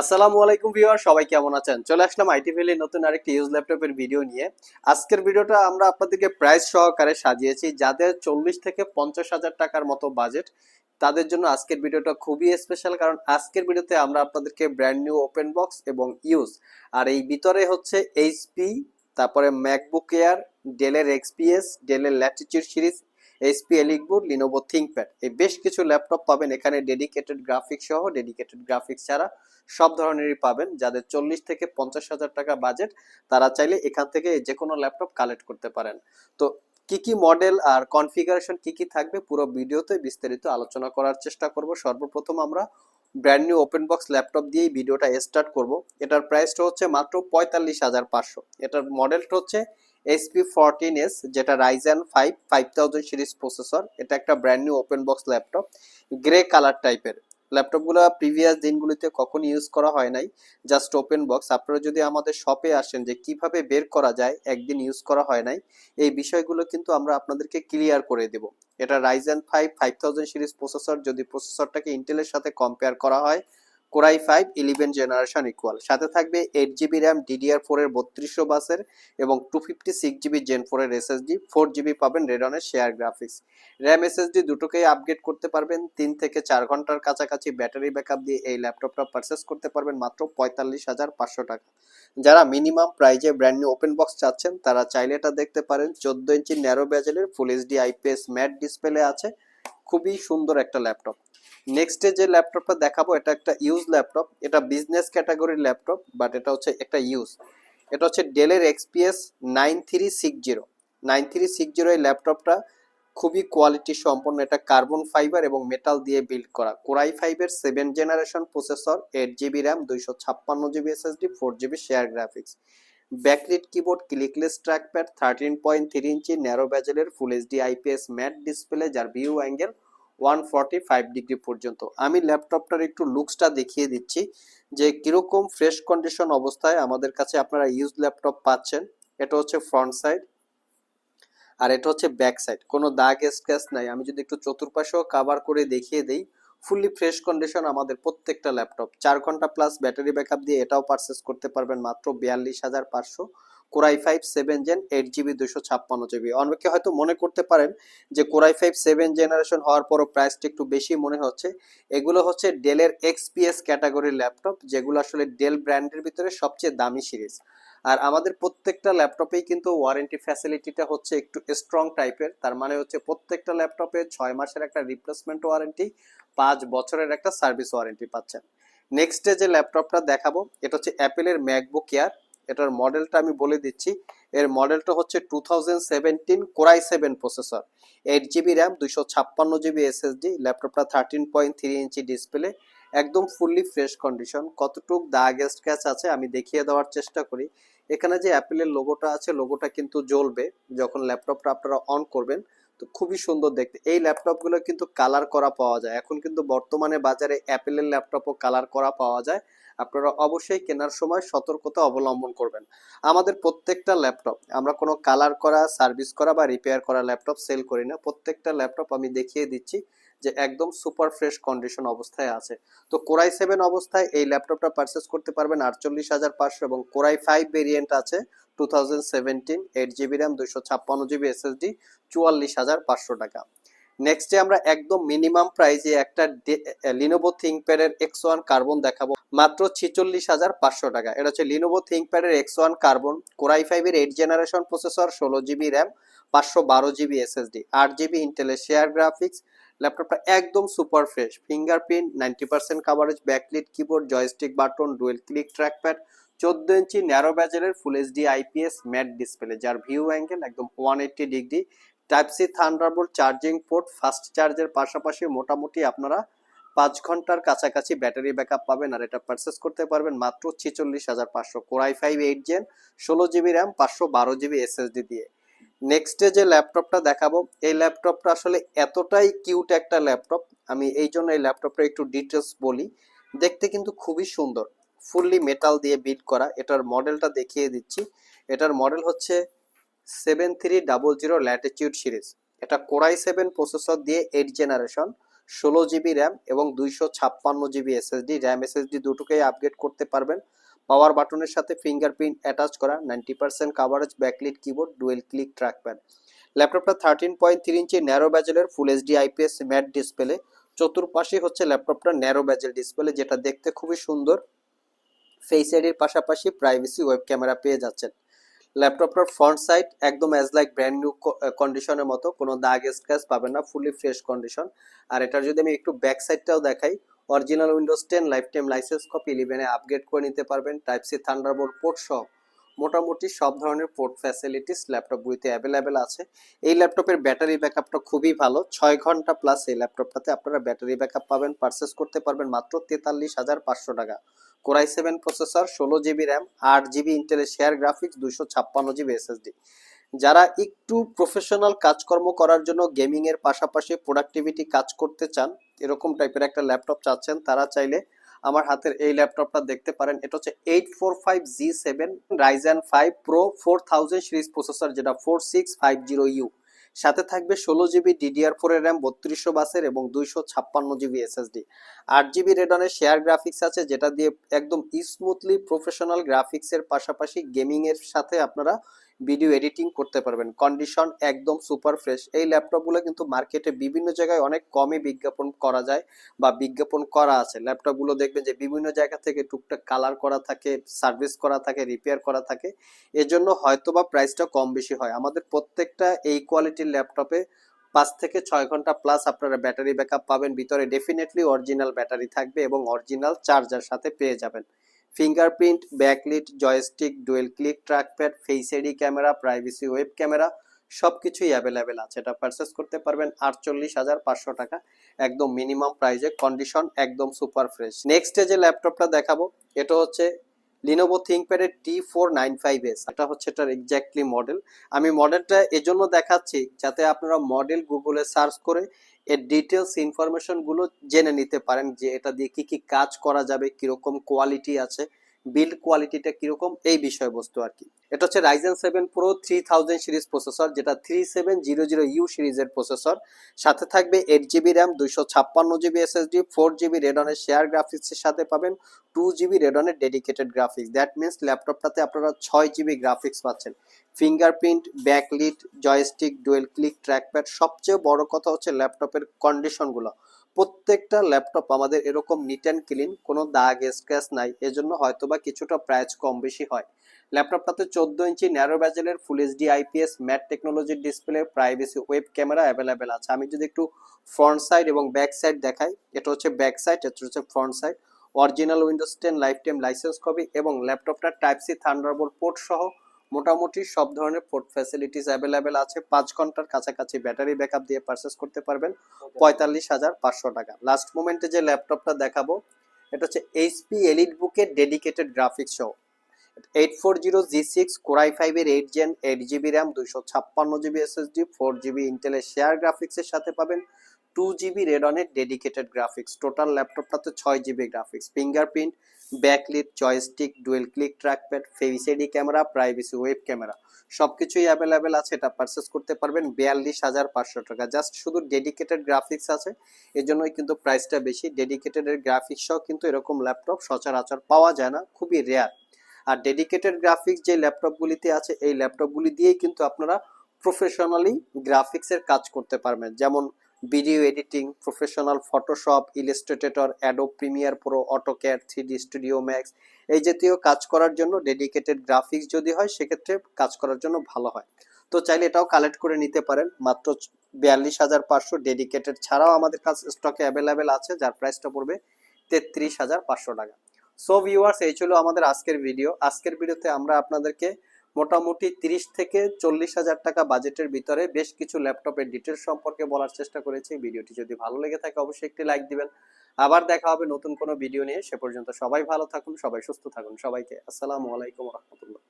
আসসালামু আলাইকুম ভিউয়ার, সবাই কেমন আছেন? চলে আসলাম আইটি ভ্যালি নতুন আরেকটি ইউজ ল্যাপটপের ভিডিও নিয়ে। আজকের ভিডিওটা আমরা আপনাদেরকে প্রাইস সহকারে সাজিয়েছি, যাদের চল্লিশ থেকে পঞ্চাশ হাজার টাকার মতো বাজেট। তাদের জন্য আজকের ভিডিওটা খুবই স্পেশাল কারণ আজকের ভিডিওতে আমরা আপনাদেরকে ব্র্যান্ড নিউ ওপেন বক্স এবং ইউজ আর এই ভিতরে হচ্ছে এইচপি তারপরে ম্যাকবুক এয়ার ডেলের এক্সপিএস ডেলের ল্যাটিচিউড সিরিজ এইচপি এলিকবোর্ড লিনোভো থিঙ্কপ্যাড এই বেশ কিছু ল্যাপটপ পাবেন এখানে ডেডিকেটেড গ্রাফিক্স সহ ডেডিকেটেড গ্রাফিক্স ছাড়া সব ধরনেরই পাবেন। যাদের চল্লিশ থেকে পঞ্চাশ হাজার টাকা বাজেট তারা চাইলে এখান থেকে যে কোনো ল্যাপটপ কালেক্ট করতে পারেন। তো কি কি মডেল আর কনফিগারেশন কি কি থাকবে, পুরো ভিডিওতে বিস্তারিত আলোচনা করার চেষ্টা করব। সর্বপ্রথম আমরা brand new open box laptop দিয়েই ভিডিওটা স্টার্ট করব। এটার প্রাইসটা হচ্ছে মাত্র পঁয়তাল্লিশ হাজার পাঁচশো। এটার মডেলটা হচ্ছে এইচপি ফোরটিন এস যেটা Ryzen five five thousand series processor এটা একটা brand new open box laptop grey colour টাইপের ল্যাপটপগুলো প্রিভিয়াস দিনগুলিতে কখন ইউজ করা হয় নাই জাস্ট ওপেন বক্স আপনারা যদি আমাদের শপে আসেন যে কীভাবে বের করা যায়, একদিন ইউজ করা হয় নাই, এই বিষয়গুলো কিন্তু আমরা আপনাদেরকে ক্লিয়ার করে দেব। এটা Ryzen five five thousand series processor যদি প্রসেসরটাকে ইন্টেলের সাথে কম্পেয়ার করা হয় core i five eleven generation equal সাথে থাকবে eight GB RAM DDR four এর বত্রিশশো বাসের এবং two fifty six GB gen four এর এসএসডি ফোর জিবি পাবেন রেডনের শেয়ার গ্রাফিক্স র্যাম এসএসডি দুটোকেই আপগ্রেড করতে পারবেন, তিন থেকে চার ঘণ্টার কাছাকাছি ব্যাটারি ব্যাকআপ দিয়ে এই ল্যাপটপটা পারচেস করতে পারবেন মাত্র পঁয়তাল্লিশ হাজার পাঁচশো টাকা। যারা মিনিমাম প্রাইজে ব্র্যান্ড নিউ ওপেন বক্স চাচ্ছেন, তারা চাইলে এটা দেখতে পারেন, চোদ্দ inch narrow ব্যাজেলের full HD IPS matte display আছে। খুবই সুন্দর একটা ল্যাপটপ নেক্সটে যে ল্যাপটপটা দেখাবো, এটা একটা ইউজ ল্যাপটপ এটা বিজনেস ক্যাটাগরির ল্যাপটপ বাট এটা হচ্ছে একটা ইউজ এটা হচ্ছে ডেলের XPS nine three six zero nine three six zero এই ল্যাপটপটা খুবই কোয়ালিটি সম্পন্ন, এটা কার্বন ফাইবার এবং মেটাল দিয়ে বিল্ড করা। কোরাই ফাইভের seven generation processor eight GB RAM দুইশো ছাপ্পান্ন GB SSD four GB share graphics backlit keyboard clickless trackpad thirteen point three inch narrow ব্যাজেলের full HD IPS matte display যার view angle one forty five degree পর্যন্ত। আমি ল্যাপটপটার একটু লুকসটা দেখিয়ে দিচ্ছি যে কীরকম ফ্রেশ কন্ডিশন অবস্থায় আমাদের কাছে আপনারা ইউজ ল্যাপটপ পাচ্ছেন। এটা হচ্ছে ফ্রন্ট সাইড আর এটা হচ্ছে ব্যাক সাইড কোনো দাগ স্ক্র্যাচ নাই। আমি যদি একটু চতুর্পাশেও কাভার করে দেখিয়ে দেই ফুললি ফ্রেশ কন্ডিশন আমাদের প্রত্যেকটা ল্যাপটপ চার ঘণ্টা প্লাস ব্যাটারি ব্যাকআপ দিয়ে এটাও পারচেস করতে পারবেন মাত্র বিয়াল্লিশ হাজার পাঁচশো। Core i five seven gen eight GB দুশো ছাপ্পান্ন জিবি অনেকে হয়তো মনে করতে পারেন যে কোরাই ফাইভ সেভেন জেনারেশন হওয়ার পরও প্রাইসটা একটু বেশি মনে হচ্ছে। এগুলো হচ্ছে ডেলের এক্সপিএস ক্যাটাগরির ল্যাপটপ যেগুলো আসলে ডেল ব্র্যান্ডের ভিতরে সবচেয়ে দামি সিরিজ আর আমাদের প্রত্যেকটা ল্যাপটপেই কিন্তু ওয়ারেন্টি ফ্যাসিলিটিটা হচ্ছে একটু স্ট্রং টাইপের তার মানে হচ্ছে প্রত্যেকটা ল্যাপটপে ছয় মাসের একটা রিপ্লেসমেন্ট ওয়ারেন্টি পাঁচ বছরের একটা সার্ভিস ওয়ারেন্টি পাচ্ছেন। নেক্সটে যে ল্যাপটপটা দেখাবো, এটা হচ্ছে অ্যাপেলের ম্যাকবুক এয়ার এটার মডেলটা আমি বলে দিচ্ছি। এর মডেলটা হচ্ছে two thousand seventeen core i seven processor. Eight GB RAM, দুইশো ছাপ্পান্ন জিবি এসএসডি, ল্যাপটপটা thirteen point three inch display একদম ফুললি ফ্রেশ কন্ডিশন কতটুক দাগ স্ক্র্যাচ আছে আমি দেখিয়ে দেওয়ার চেষ্টা করি। এখানে যে অ্যাপেলের লোগোটা আছে লোগোটা কিন্তু জ্বলবে যখন ল্যাপটপটা আপনারা অন করবেন। তো খুবই সুন্দর দেখতে। এই ল্যাপটপগুলো কিন্তু কালার করা পাওয়া যায়। এখন কিন্তু বর্তমানে বাজারে অ্যাপেলের ল্যাপটপও কালার করা পাওয়া যায়। আপনারা অবশ্যই কেনার সময় সতর্কতা অবলম্বন করবেন। আমাদের প্রত্যেকটা ল্যাপটপ, আমরা কোনো কালার করা, সার্ভিস করা বা রিপেয়ার করা ল্যাপটপ সেল করি না। প্রত্যেকটা ল্যাপটপ আমি দেখিয়ে দিচ্ছি যে একদম সুপার ফ্রেশ কন্ডিশন অবস্থায় আছে। তো কোরাই সেভেন অবস্থায় এই ল্যাপটপটা পারচেস করতে পারবেন আটচল্লিশ হাজার পাঁচশো এবং কোরাই ফাইভ ভেরিয়েন্ট আছে two thousand seventeen eight GB RAM দুইশো ছাপ্পান্ন জিবি এসএসডি চুয়াল্লিশ হাজার পাঁচশো টাকা। নেক্সটে আমরা একদম মিনিমাম প্রাইসে একটা লিনোভো থিঙ্কপ্যাডের এক্স ওয়ান কার্বন দেখাবো। মাত্র ছিচল্লিশ হাজার পাঁচশো টাকা। এটা হচ্ছে Lenovo থিঙ্কপ্যাডের X one carbon core i ফাইভের এইট জেনারেশন প্রসেসর ষোলো জিবি র্যাম পাঁচশো বারো জিবি এসএসডি আট জিবি ইন্টেলের শেয়ার গ্রাফিক্স ল্যাপটপটা একদম super fresh fingerprint ninety percent coverage backlit keyboard joystick button dual click trackpad চোদ্দ inch narrow ব্যাজেলের full HD IPS matte display যার ভিউ অ্যাঙ্গেল একদম one eighty degree type C thunderbolt charging port fast চার্জের পাশাপাশি মোটামুটি আপনারা পাঁচ ঘণ্টার কাছাকাছি ব্যাটারি ব্যাকআপ পাবেন আর এটা পারচেস করতে পারবেন মাত্র ছেচল্লিশ হাজার পাঁচশো। Core i five eight gen ষোলো জিবি র্যাম পাঁচশো বারো জিবি এসএসডি দিয়ে। নেক্সটে যে ল্যাপটপটা দেখাবো, এই ল্যাপটপটা আসলে এতটাই কিউট একটা ল্যাপটপ, আমি এই জন্য এই ল্যাপটপটা একটু ডিটেলস বলি। দেখতে কিন্তু খুবই সুন্দর ফুললি মেটাল দিয়ে বিল্ড করা, এটার মডেলটা দেখিয়ে দিচ্ছি। এটার মডেল হচ্ছে seven three double zero latitude series এটা কোরাই সেভেন প্রসেসর দিয়ে এইট জেনারেশন ষোলো জিবি র্যাম এবং দুইশো ছাপ্পান্ন জিবি এসএসডি র্যাম এসএসডি দুটোকেই আপগ্রেড করতে পারবেন। পাওয়ার বাটনের সাথে ফিঙ্গারপ্রিন্ট অ্যাটাচ করা ninety percent coverage backlit keyboard dual click trackpad ল্যাপটপটা thirteen point three inch narrow ব্যাজেলের full HD IPS matte display চতুর্পাশে হচ্ছে ল্যাপটপটা ন্যারো ব্যাজেল ডিসপ্লে যেটা দেখতে খুবই সুন্দর। ফেস আইডির পাশাপাশি প্রাইভেসি ওয়েব ক্যামেরা পেয়ে যাচ্ছেন। ল্যাপটপটার ফ্রন্ট সাইড একদম এজ লাইক ব্র্যান্ড নিউ কন্ডিশনের মতো, কোনো দাগ স্ক্র্যাচ পাবেন না ফুলি ফ্রেশ কন্ডিশন আর এটার যদি আমি একটু ব্যাক সাইডটাও দেখাই original Windows ten life time license copy ইলেভেনে আপগ্রেড করে নিতে পারবেন টাইপ সি থান্ডারবোল্ট পোর্ট সহ। মোটামুটি সব ধরনের পোর্ট ফ্যাসিলিটিস ল্যাপটপগুলিতে অ্যাভেলেবেল আছে। এই ল্যাপটপের ব্যাটারি ব্যাকআপটা খুবই ভালো। ছয় ঘণ্টা প্লাস এই ল্যাপটপটাতে আপনারা ব্যাটারি ব্যাকআপ পাবেন পারচেস করতে পারবেন মাত্র তেতাল্লিশ হাজার পাঁচশো টাকা। কোরাই সেভেন প্রসেসর ষোলো জিবি র্যাম আট জিবি ইন্টেলের শেয়ার গ্রাফিক্স দুশো ছাপ্পান্ন জিবি এসএসডি যারা একটু প্রফেশনাল কাজকর্ম করার জন্য গেমিংয়ের পাশাপাশি প্রোডাক্টিভিটি কাজ করতে চান, এরকম টাইপের একটা ল্যাপটপ চাচ্ছেন, তারা চাইলে আমার হাতের এই ল্যাপটপটা দেখতে পারেন। এটা হচ্ছে eight four five G seven Ryzen five pro four thousand series processor যেটা four six five zero U সাথে থাকবে ষোলো জিবি ডিডিআর ফোর এর র্যাম বত্রিশশো বাসের এবং দুইশো ছাপ্পান্ন জিবি এসএসডি আট জিবি রেডনের শেয়ার গ্রাফিক্স আছে, যেটা দিয়ে একদম স্মুথলি প্রফেশনাল গ্রাফিক্সের পাশাপাশি গেমিং এর সাথে আপনারা ভিডিও এডিটিং করতে পারবেন। কন্ডিশন একদম সুপার ফ্রেশ এই ল্যাপটপগুলো কিন্তু মার্কেটে বিভিন্ন জায়গায় অনেক কমে বিজ্ঞাপন করা যায় বা বিজ্ঞাপন করা আছে। ল্যাপটপগুলো দেখবেন যে বিভিন্ন জায়গা থেকে টুকটাক কালার করা থাকে সার্ভিস করা থাকে রিপেয়ার করা থাকে। এজন্য হয়তো বা প্রাইসটা কম বেশি হয়। আমাদের প্রত্যেকটা এই কোয়ালিটির ল্যাপটপে পাঁচ থেকে ছয় ঘণ্টা প্লাস আপনারা ব্যাটারি ব্যাকআপ পাবেন। ভিতরে ডেফিনেটলি অরিজিনাল ব্যাটারি থাকবে এবং অরিজিনাল চার্জার সাথে পেয়ে যাবেন। Fingerprint, backlit, joystick, dual click, trackpad, face ID camera, privacy web camera সব কিছুই অ্যাভেলেবেল আছে। এটা পারচেস করতে পারবেন আটচল্লিশ হাজার পাঁচশো টাকা। একদম মিনিমাম প্রাইজে কন্ডিশন একদম সুপার ফ্রেশ নেক্সট যে ল্যাপটপটা দেখাবো, এটা হচ্ছে Lenovo থিঙ্কপ্যাডের T four nine five S এটা হচ্ছে এটার এক্স্যাক্টলি মডেল আমি মডেলটা এজন্য দেখাচ্ছি যাতে আপনারা মডেল গুগলে সার্চ করে এর ডিটেলস ইনফরমেশনগুলো জেনে নিতে পারেন যে এটা দিয়ে কি কি কাজ করা যাবে, কীরকম কোয়ালিটি আছে। বিল্ড কোয়ালিটিটা কীরকম এই বিষয়বস্তু আর কি। এটা হচ্ছে Ryzen seven pro three thousand series processor যেটা three seven zero zero U সিরিজের প্রসেসর সাথে থাকবে এইট জিবি র্যাম দুইশো ছাপ্পান্ন জিবি এসএসডি ফোর জিবি রেডনের শেয়ার গ্রাফিক্সের সাথে পাবেন টু জিবি রেডনের ডেডিকেটেড গ্রাফিক্স দ্যাট মিনস ল্যাপটপটাতে আপনারা ছয় জিবি গ্রাফিক্স পাচ্ছেন। Fingerprint backlit joystick dual click trackpad সবচেয়ে বড় কথা হচ্ছে ল্যাপটপের কন্ডিশনগুলো প্রত্যেকটা ল্যাপটপ আমাদের এরকম নিট অ্যান্ড ক্লিন কোনো দাগ স্ক্র্যাচ নাই। এজন্য হয়তোবা কিছুটা প্রাইস কম বেশি হয়। ল্যাপটপটাতে চোদ্দ ইঞ্চি ন্যারো ব্যাজেলের ফুল এইচডি আইপিএস ম্যাট টেকনোলজির display privacy web camera available আছে। আমি যদি একটু ফ্রন্ট সাইড এবং ব্যাক সাইড দেখাই, এটা হচ্ছে ব্যাক সাইড এটা হচ্ছে front side original Windows ten life time license copy এবং ল্যাপটপটা টাইপ সি থান্ডারবোল্ট পোর্ট সহ মোটামুটি সব ধরনের পোর্ট ফ্যাসিলিটিস অ্যাভেলেবেল আছে। পাঁচ ঘণ্টার কাছাকাছি ব্যাটারি ব্যাকআপ দিয়ে পারচেস করতে পারবেন। পঁয়তাল্লিশ হাজার পাঁচশো টাকা। লাস্ট মোমেন্টে যে ল্যাপটপটা দেখাবো এটা হচ্ছে এইচপি এলিট বুকের ডেডিকেটেড গ্রাফিক্স সহ eight four zero G six core i ফাইভের eight gen eight GB RAM দুইশো ছাপ্পান্ন জিবি এসএসডি ফোর জিবি ইন্টেলের শেয়ার গ্রাফিক্সের সাথে পাবেন। টু জিবি রেডনের ডেডিকেটেড গ্রাফিক্স টোটাল ল্যাপটপটাতে ছয় GB graphics fingerprint backlit joystick, dual click, trackpad ID camera, privacy web camera. সবকিছুই অ্যাভেলেবেল আছে, এটা পারচেস করতে পারবেন বিয়াল্লিশ হাজার পাঁচশো টাকা। জাস্ট শুধু ডেডিকেটেড গ্রাফিক্স আছে এর জন্যই কিন্তু প্রাইসটা বেশি। ডেডিকেটেড গ্রাফিক্স সহ কিন্তু এরকম ল্যাপটপ সচরাচর পাওয়া যায় না, খুবই রেয়ার আর ডেডিকেটেড গ্রাফিক্স যে ল্যাপটপগুলিতে আছে, এই ল্যাপটপগুলি দিয়েই কিন্তু আপনারা প্রফেশনালি গ্রাফিক্সের কাজ করতে পারবেন। যেমন video editing, professional Photoshop, Illustrator Adobe Premiere Pro, AutoCAD three D studio max এই জাতীয় কাজ করার জন্য ডেডিকেটেড গ্রাফিক্স যদি হয়, সেক্ষেত্রে কাজ করার জন্য ভালো হয়। তো চাইলে এটাও কালেক্ট করে নিতে পারেন। মাত্র বিয়াল্লিশ হাজার পাঁচশো ডেডিকেটেড ছাড়াও আমাদের কাছে স্টকে অ্যাভেলেবেল আছে, যার প্রাইসটা পড়বে তেত্রিশ হাজার পাঁচশো টাকা। সো ভিউয়ার্স এই ছিল আমাদের আজকের ভিডিও। আজকের ভিডিওতে আমরা আপনাদেরকে মোটামুটি তিরিশ থেকে চল্লিশ হাজার টাকা বাজেটের ভিতরে বেশ কিছু ল্যাপটপের ডিটেলস সম্পর্কে বলার চেষ্টা করেছি। ভিডিওটি যদি ভালো লেগে থাকে অবশ্যই একটি লাইক দিবেন। আবার দেখা হবে নতুন কোনো ভিডিও নিয়ে। সে পর্যন্ত সবাই ভালো থাকুন, সবাই সুস্থ থাকুন। সবাইকে আসসালামু আলাইকুম রহমতুল্লাহ।